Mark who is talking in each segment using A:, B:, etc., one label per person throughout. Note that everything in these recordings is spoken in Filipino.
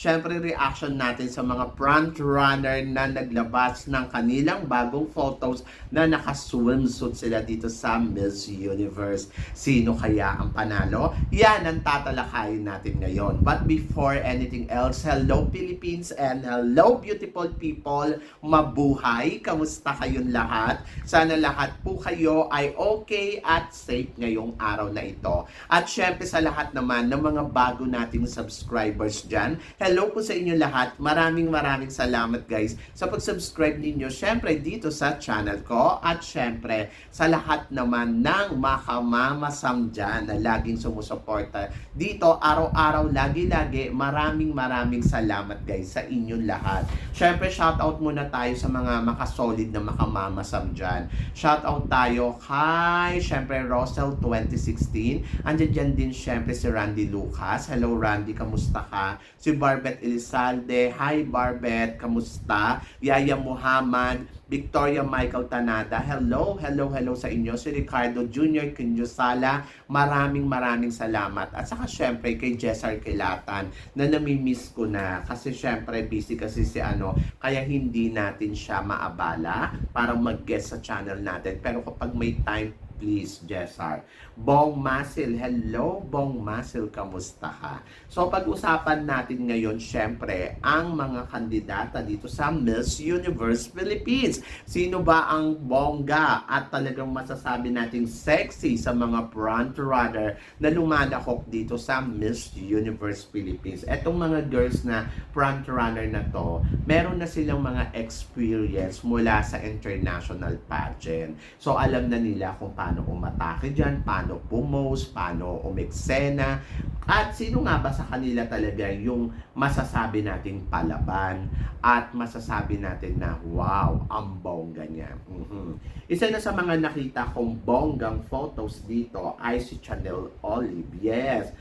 A: Siyempre reaction natin sa mga front runner na naglabas ng kanilang bagong photos na naka-swimsuit sila dito sa Miss Universe. Sino kaya ang panalo? Yan ang tatalakayin natin ngayon. But before anything else, hello Philippines and hello beautiful people! Mabuhay! Kamusta kayong lahat? Sana lahat po kayo ay okay at safe ngayong araw na ito. At syempre sa lahat naman ng mga bago nating subscribers dyan, hello po sa inyo lahat. Maraming maraming salamat guys sa pag-subscribe ninyo syempre dito sa channel ko at syempre sa lahat naman ng makamamasam dyan na laging sumusuporta dito araw-araw, lagi-lagi. Maraming maraming salamat guys sa inyong lahat. Syempre shoutout muna tayo sa mga makasolid na makamamasam dyan. Shoutout tayo kay syempre Rosel 2016. Andiyan dyan din syempre si Randy Lucas. Hello Randy, kamusta ka? Si Barbet Elizalde. Hi Barbet, kamusta? Yaya Muhammad, Victoria Michael Tanada. Hello, hello, hello sa inyo. Si Ricardo Jr. Kinyosala. Maraming maraming salamat. At saka syempre kay Jessar Kilatan na namimiss ko na kasi syempre busy kasi si ano kaya hindi natin siya maabala para mag-guest sa channel natin. Pero kapag may time, please, Jessar. Bong Masil, hello Bong Masil, kamusta ka? So pag-usapan natin ngayon, syempre, ang mga kandidata dito sa Miss Universe Philippines. Sino ba ang bongga at talagang masasabi nating sexy sa mga front runner na lumalakok dito sa Miss Universe Philippines? Etong mga girls na front runner na to, meron na silang mga experience mula sa international pageant. So alam na nila kung paano umatake dyan, paano pumose, paano umeksena, at sino nga ba sa kanila talaga yung masasabi nating palaban at masasabi natin na wow, ang bongga niya. Mhm. Isa na sa mga nakita kong bonggang photos dito ay si Chanel Olive. Yes.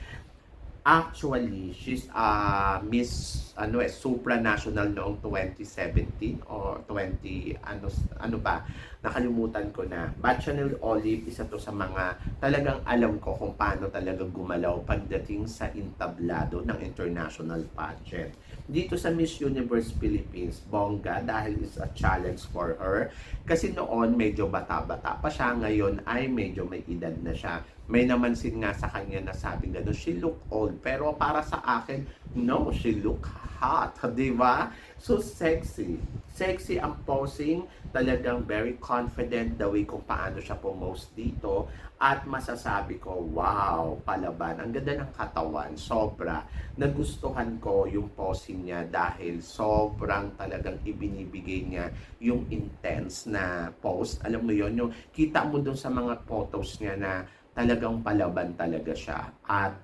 A: Actually, she's uh, Miss ano eh supranational noong 2017 or 20 ano ano ba nakalimutan ko na. But Olive isa to sa mga talagang alam ko kung paano talaga gumalaw pagdating sa entablado ng international pageant. Dito sa Miss Universe Philippines, bongga dahil is a challenge for her. Kasi noon medyo bata-bata pa siya, ngayon ay medyo may edad na siya. May namansin nga sa kanya na sabing gano'n, she look old. Pero para sa akin, no, she look hot. Di ba? So sexy. Sexy ang posing. Talagang very confident the way kung paano siya pumose dito. At masasabi ko, wow, palaban. Ang ganda ng katawan. Sobra. Nagustuhan ko yung posing niya dahil sobrang talagang ibinibigay niya yung intense na pose. Alam mo yon yung kita mo dun sa mga photos niya na talagang palaban talaga siya. At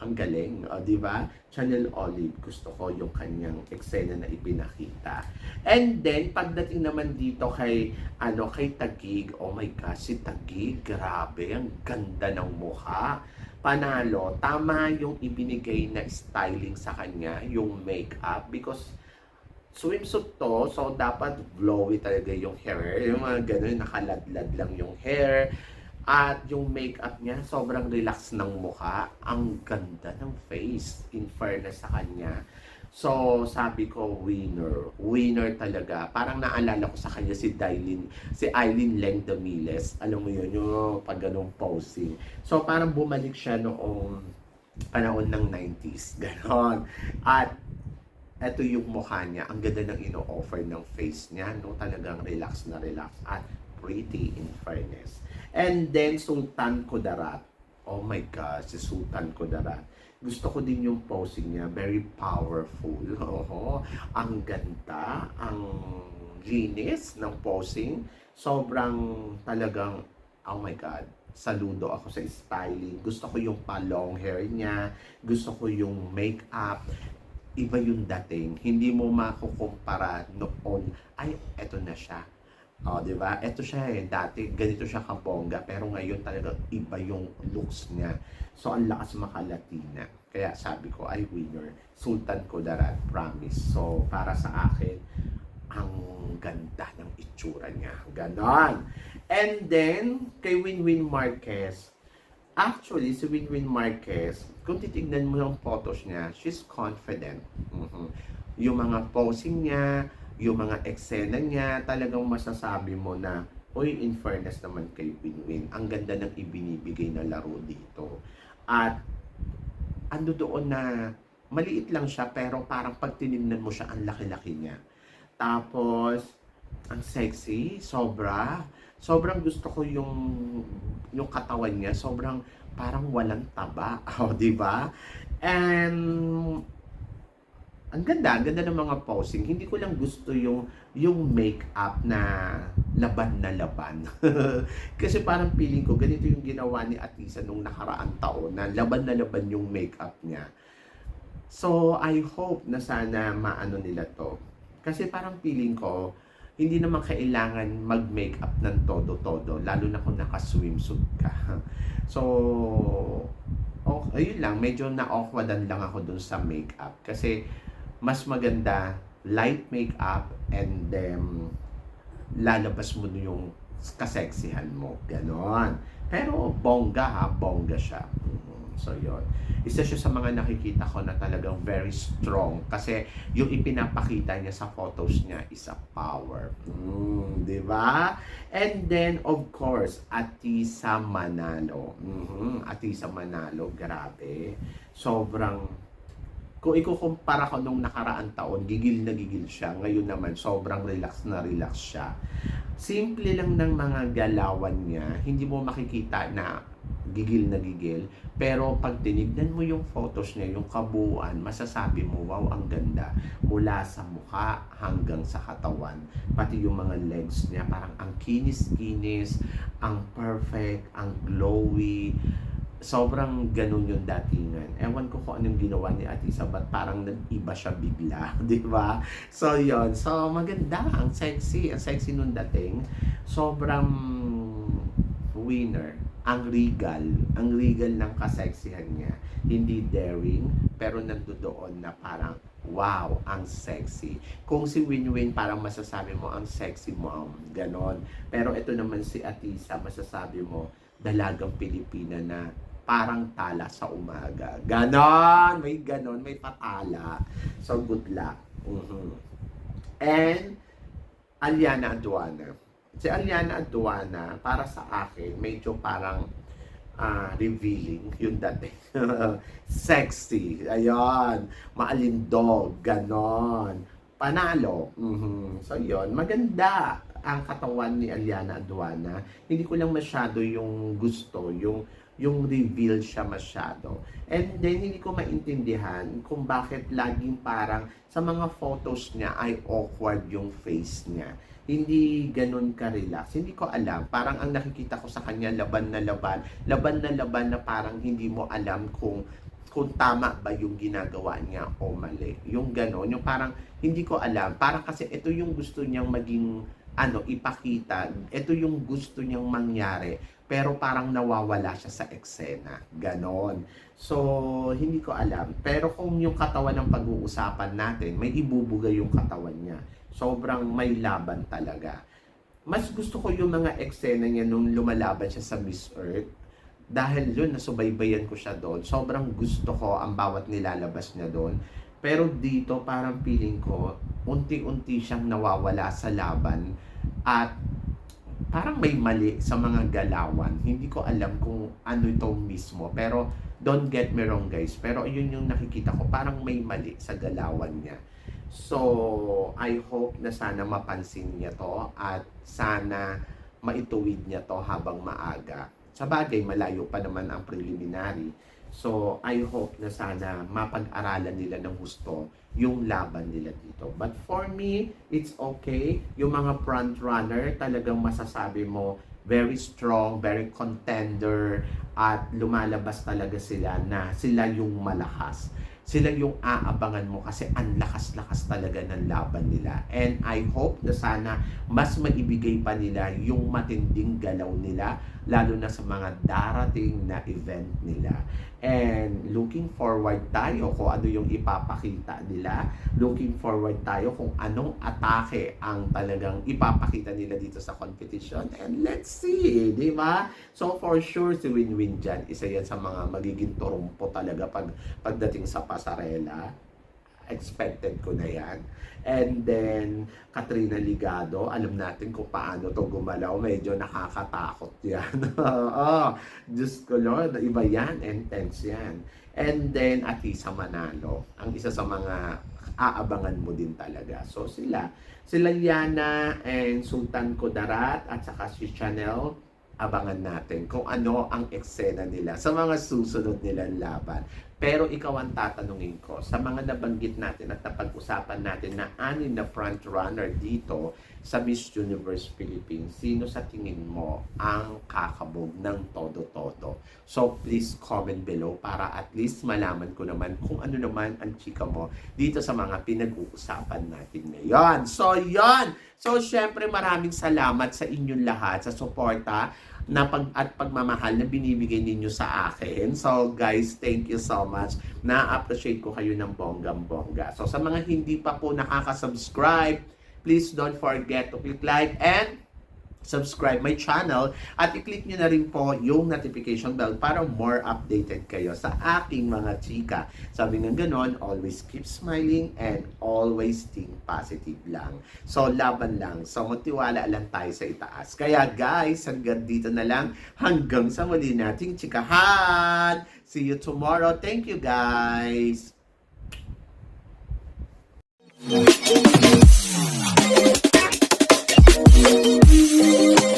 A: ang galing, o, di ba? Channel Olive, gusto ko yung kanyang eksena na ipinakita. And then, pagdating naman dito kay, ano, kay Tagig, oh my gosh, si Tagig, grabe, ang ganda ng mukha. Panalo, tama yung ibinigay na styling sa kanya, yung makeup, because swimsuit to, so dapat glowy talaga yung hair. Yung mga ganun, nakaladlad lang yung hair. At yung makeup niya, sobrang relax ng mukha. Ang ganda ng face, in fairness sa kanya. So, sabi ko, winner. Winner talaga. Parang naalala ko sa kanya si Dailin, si Eileen Leng Damiles. Alam mo yun, yung pag ganong posing. So, parang bumalik siya noong panahon ng 90s. Ganon. At eto yung mukha niya. Ang ganda ng ino-offer ng face niya. No? Talagang relax na relax. At pretty in fairness. And then, Sultan Kudarat. Oh my God, si Sultan Kudarat. Gusto ko din yung posing niya. Very powerful. Oo. Ang ganda. Ang linis ng posing. Sobrang talagang, oh my God, saludo ako sa styling. Gusto ko yung pa-long hair niya. Gusto ko yung makeup. Iba yung dating. Hindi mo makukumpara noon. Ay, eto na siya Oh, 'di ba? Ito siya eh, dati ganito siya kabongga, pero ngayon talaga iba yung looks niya. So ang lakas makalatina. Kaya sabi ko, ay winner, Sultan Kudarat, promise. So para sa akin, ang ganda ng itsura niya. Ganon. And then, kay Winwin Marquez, actually, si Winwin Marquez, kung titignan mo yung photos niya, she's confident. Mhm. Yung mga posing niya, yung mga eksena niya, talagang masasabi mo na, Uy, in fairness naman kay Winwin, ang ganda ng ibinibigay na laro dito. At ando doon na maliit lang siya pero parang pag tinignan mo siya, ang laki-laki niya. Tapos, ang sexy, sobra. Sobrang gusto ko yung yung katawan niya, sobrang parang walang taba, oh, di ba? And ang ganda, ang ganda ng mga posing. Hindi ko lang gusto yung yung make-up na laban na laban. Kasi parang feeling ko, ganito yung ginawa ni Atisa nung nakaraang taon na laban na laban yung make-up niya. So, I hope na sana maano nila to. Kasi parang feeling ko, hindi naman kailangan mag-makeup ng todo-todo, lalo na kung naka-swimsuit ka. So, oh, ayun lang, medyo na-awkwardan lang ako dun sa makeup. Kasi, mas maganda light makeup and then lalabas mo yung kaseksihan mo. Ganon. Pero bongga ha, bongga siya. Mhm. So yon. Isa siya sa mga nakikita ko na talagang very strong kasi yung ipinapakita niya sa photos niya is a power. Mm, 'di ba? And then of course, Atisa Manalo. Mhm, Atisa Manalo, grabe. Sobrang kung ikukumpara ko nung nakaraan taon, gigil na gigil siya. Ngayon naman, sobrang relax na relax siya. Simple lang ng mga galawan niya, hindi mo makikita na gigil na gigil. Pero pag tinignan mo yung photos niya, yung kabuuan, masasabi mo, wow, ang ganda. Mula sa mukha hanggang sa katawan. Pati yung mga legs niya, parang ang kinis-kinis, ang perfect, ang glowy sobrang ganun yung datingan. Ewan ko kung anong ginawa ni Atisa, but parang nag-iba siya bigla, di ba? So, yon So, maganda. Ang sexy. Ang sexy nung dating. Sobrang winner. Ang regal. Ang regal ng kaseksihan niya. Hindi daring, pero nandoon na parang, wow, ang sexy. Kung si Winwin, parang masasabi mo, ang sexy mom. Ganon. Pero ito naman si Atisa, masasabi mo, dalagang Pilipina na parang tala sa umaga. Ganon! May ganon, may patala. So, good luck. Mhm. And, Aliana Aduana. Si Aliana Aduana, para sa akin, medyo parang ah, revealing yung dating. Sexy. Ayun. Maalindog. Ganon. Panalo. Mhm. So, yon Maganda ang katawan ni Aliana Aduana. Hindi ko lang masyado yung gusto, yung yung reveal siya masyado. And then, hindi ko maintindihan kung bakit laging parang sa mga photos niya ay awkward yung face niya. Hindi ganun ka-relax. Hindi ko alam. Parang ang nakikita ko sa kanya, laban na laban. Laban na laban na parang hindi mo alam kung kung tama ba yung ginagawa niya o mali. Yung gano'n, yung parang hindi ko alam. Parang kasi ito yung gusto niyang maging ano, ipakita. Ito yung gusto niyang mangyari. Pero parang nawawala siya sa eksena. Ganon. So, hindi ko alam. Pero kung yung katawan ng pag-uusapan natin, may ibubuga yung katawan niya. Sobrang may laban talaga. Mas gusto ko yung mga eksena niya nung lumalaban siya sa Miss Earth. Dahil yun, nasubaybayan ko siya doon. Sobrang gusto ko ang bawat nilalabas niya doon. Pero dito, parang feeling ko, unti-unti siyang nawawala sa laban. At parang may mali sa mga galawan. Hindi ko alam kung ano ito mismo. Pero don't get me wrong guys. Pero yun yung nakikita ko. Parang may mali sa galawan niya. So, I hope na sana mapansin niya to at sana maituwid niya to habang maaga. Sa bagay, malayo pa naman ang preliminary. So, I hope na sana mapag-aralan nila ng gusto yung laban nila dito. But for me, it's okay. Yung mga front runner, talagang masasabi mo, very strong, very contender, at lumalabas talaga sila na sila yung malakas. Sila yung aabangan mo kasi ang lakas-lakas talaga ng laban nila. And I hope na sana mas maibigay pa nila yung matinding galaw nila, lalo na sa mga darating na event nila. And looking forward tayo kung ano yung ipapakita nila. Looking forward tayo kung anong atake ang talagang ipapakita nila dito sa competition. And let's see, di ba? So for sure, si Win-Win dyan, isa yan sa mga magiging turumpo talaga pag, pagdating sa pasarela. Expected ko na yan. And then, Katrina Ligado, alam natin kung paano to gumalaw. Medyo nakakatakot yan. Oo. Diyos ko Lord, iba yan. Intense yan. And then, Atisa Manalo, ang isa sa mga aabangan mo din talaga. So, sila. Sila Yana and Sultan Kudarat at saka si Chanel, abangan natin kung ano ang eksena nila sa mga susunod nilang laban. Pero ikaw ang tatanungin ko, sa mga nabanggit natin at napag-usapan natin na anin na front runner dito sa Miss Universe Philippines, sino sa tingin mo ang kakabog ng todo-todo? So please comment below para at least malaman ko naman kung ano naman ang chika mo dito sa mga pinag-uusapan natin ngayon. So yon So syempre maraming salamat sa inyong lahat sa suporta na pag at pagmamahal na binibigay ninyo sa akin. So guys, thank you so much. Na-appreciate ko kayo ng bonggam-bongga. So sa mga hindi pa po nakaka-subscribe, please don't forget to click like and subscribe my channel at i-click nyo na rin po yung notification bell para more updated kayo sa aking mga chika. Sabi ng ganon, always keep smiling and always think positive lang. So, laban lang. So, magtiwala lang tayo sa itaas. Kaya guys, hanggang dito na lang. Hanggang sa muli nating chikahan. See you tomorrow. Thank you guys. Thank you.